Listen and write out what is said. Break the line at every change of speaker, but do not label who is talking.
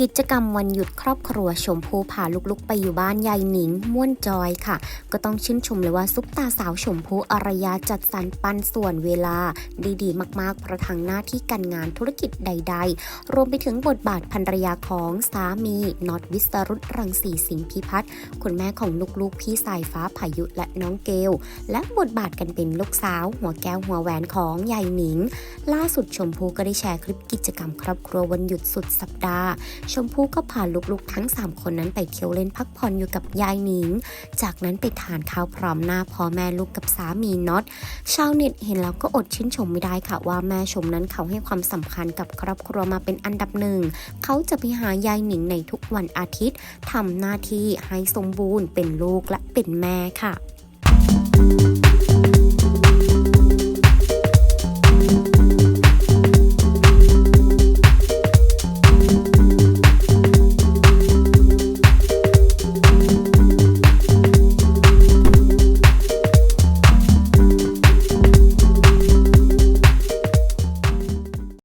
กิจกรรมวันหยุดครอบครัวชมพูพาลุกๆ ไปอยู่บ้านยายหนิง ม่วนจอยค่ะ ก็ต้องชื่นชมเลยว่าซุปตาสาวชมพูอารยาจัดสรรปันส่วนเวลาดีๆ มากๆเพระทังหน้าที่การงานธุรกิจใด ๆ รวมไปถึงบทบาทภรรยาของสามีน็อตวิสรุตรังสีสิงห์พิพัฒน์คุณแม่ของลูกๆ พี่สายฟ้าพายุและน้องเกล และบทบาทกันเป็นลูกสาว หัวแก้วหัวแหวนของยายหนิง ล่าสุดชมพูก็ได้แชร์คลิปกิจกรรมครอบครัววันหยุดสุดสัปดาห์ชมพู่ก็พาลูกๆทั้ง 3 คนนั้นไปเที่ยวเล่นพักผ่อนอยู่กับยายหนิง จากนั้นไปทานข้าวพร้อมหน้าพ่อแม่ลูกกับสามีน็อต ชาวเน็ตเห็นแล้วก็อดชื่นชมไม่ได้ค่ะว่าแม่ชมนั้นเขาให้ความสำคัญกับครอบครัวมาเป็นอันดับหนึ่ง เขาจะไปหายายหนิงในทุกวันอาทิตย์ทำหน้าที่ให้สมบูรณ์เป็นลูกและเป็นแม่ค่ะ